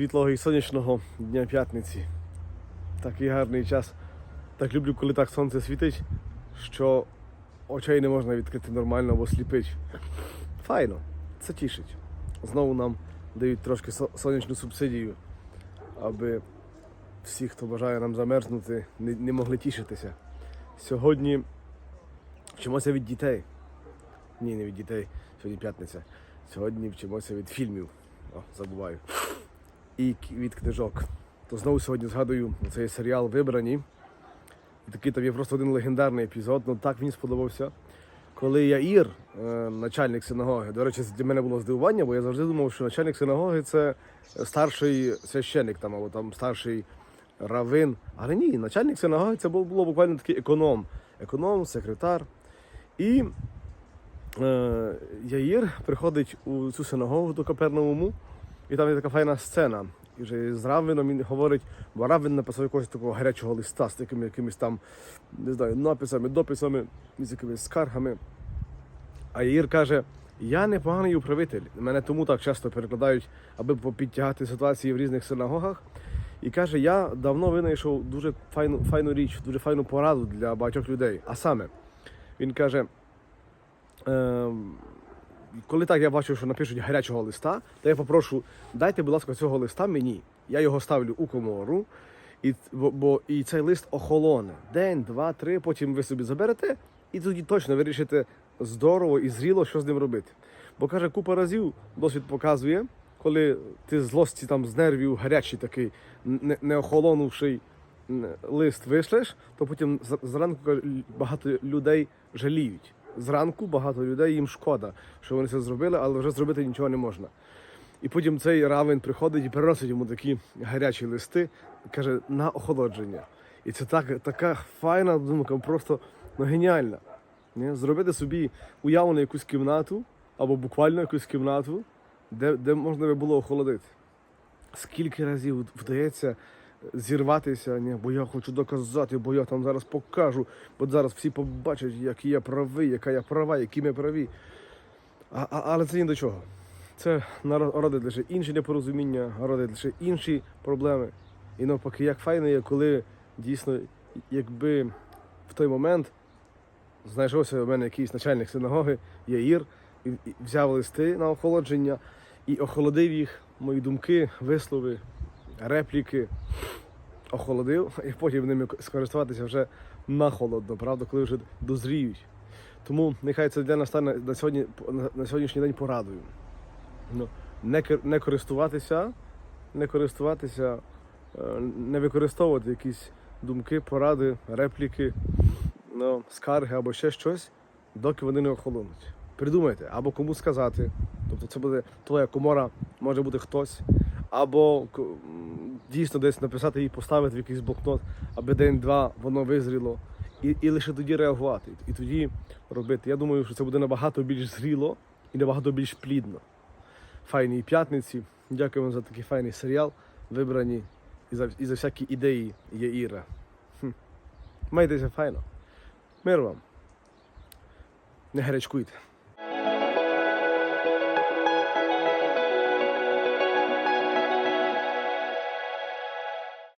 світлого і сонячного дня п'ятниці. Такий гарний час. Так люблю, коли так сонце світить, що очей не можна відкрити нормально, бо сліпить. Файно, це тішить. Знову нам дають трошки сонячну субсидію, аби всі, хто бажає нам замерзнути, не могли тішитися. Сьогодні вчимося від дітей. Ні, не від дітей. Сьогодні п'ятниця. Сьогодні вчимося від фільмів. О, забуваю. І від книжок. То знову сьогодні згадую цей серіал Вибрані. Такий там є просто один легендарний епізод. Ну так мені сподобався. Коли Яїр, е, начальник синагоги, до речі, для мене було здивування, бо я завжди думав, що начальник синагоги це старший священник там, або там старший равин. Але ні, начальник синагоги це був було буквально такий економ. Економ, секретар. І е, Яїр приходить у цю синагогу до Капернауму, і там є така файна сцена. І вже з Равином він говорить, бо Равин написав якогось такого гарячого листа з такими якимись там, не знаю, написами, дописами, з якимись скаргами. А Яїр каже: я непоганий управитель. Мене тому так часто перекладають, аби підтягати ситуації в різних синагогах. І каже, я давно винайшов дуже файну, файну річ, дуже файну пораду для багатьох людей. А саме, він каже. Ем, коли так я бачу, що напишуть гарячого листа, то я попрошу, дайте, будь ласка, цього листа мені. Я його ставлю у комору, і, бо, бо і цей лист охолоне. День, два, три, потім ви собі заберете, і тоді точно вирішите здорово і зріло, що з ним робити. Бо каже, купа разів досвід показує, коли ти злості там з нервів гарячий такий, не, не охолонувший лист вишлеш, то потім зранку багато людей жаліють. Зранку багато людей їм шкода, що вони це зробили, але вже зробити нічого не можна. І потім цей равен приходить і приносить йому такі гарячі листи, каже, на охолодження. І це так, така файна думка, просто ну, геніальна. Ні? Зробити собі уявну якусь кімнату або буквально якусь кімнату, де, де можна би було охолодити. Скільки разів вдається зірватися, ні, бо я хочу доказати, бо я там зараз покажу, бо зараз всі побачать, який я правий, яка я права, які ми праві. А, а, але це ні до чого. Це родить лише інші непорозуміння, родить лише інші проблеми. І навпаки, як файно є, коли дійсно, якби в той момент знайшовся у мене якийсь начальник синагоги, Яїр, і взяв листи на охолодження і охолодив їх, мої думки, вислови, репліки, охолодив, і потім ними скористуватися вже на холодно, правда, коли вже дозріють. Тому нехай це для нас стане на, сьогодні, на, сьогоднішній день порадою. Ну, не, не користуватися, не користуватися, е, не використовувати якісь думки, поради, репліки, ну, скарги або ще щось, доки вони не охолонуть. Придумайте, або кому сказати. Тобто це буде твоя комора, може бути хтось, або дійсно десь написати її, поставити в якийсь блокнот, аби день-два воно визріло. І, і лише тоді реагувати, і тоді робити. Я думаю, що це буде набагато більш зріло і набагато більш плідно. Файній п'ятниці. Дякуємо за такий файний серіал, вибрані і за, і за всякі ідеї Яїра. Хм. Майтеся файно. Мир вам. Не гарячкуйте.